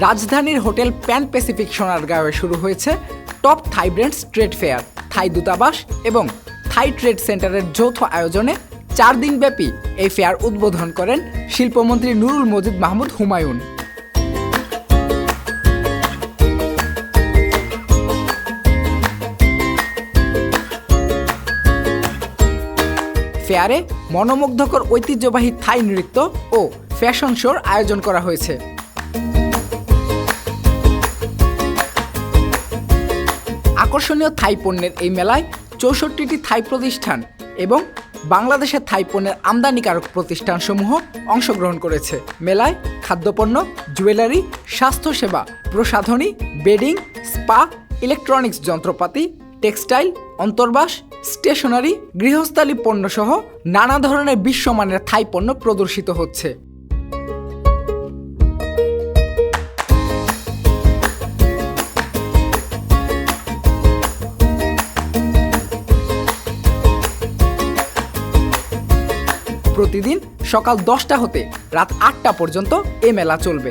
রাজধানীর hotel pan Pacific সোনারগাঁওয়ে শুরু হয়েছে top Thai brands trade fair, Thai দূতাবাস এবং থাই ট্রেড সেন্টারের যৌথ আয়োজনে চার দিনব্যাপী এই ফেয়ার উদ্বোধন করেন শিল্পমন্ত্রী নুরুল মজিদ মাহমুদ হুমায়ুন। ফেয়ারে মনোমুগ্ধকর ঐতিহ্যবাহী থাই নৃত্য ও ফ্যাশন শোর আয়োজন করা হয়েছে। আকর্ষণীয় থাই পণ্যের এই মেলায় চৌষট্টিটি থাই প্রতিষ্ঠান এবং বাংলাদেশের থাই পণ্যের আমদানিকারক প্রতিষ্ঠানসমূহ অংশগ্রহণ করেছে। মেলায় খাদ্যপণ্য, জুয়েলারি, স্বাস্থ্যসেবা, প্রসাধনী, বেডিং, স্পা, ইলেকট্রনিক্স যন্ত্রপাতি, টেক্সটাইল, অন্তর্বাস, স্টেশনারি, গৃহস্থালী পণ্যসহ নানা ধরনের বিশ্বমানের থাই পণ্য প্রদর্শিত হচ্ছে। প্রতিদিন সকাল দশটা হতে রাত আটটা পর্যন্ত এ মেলা চলবে।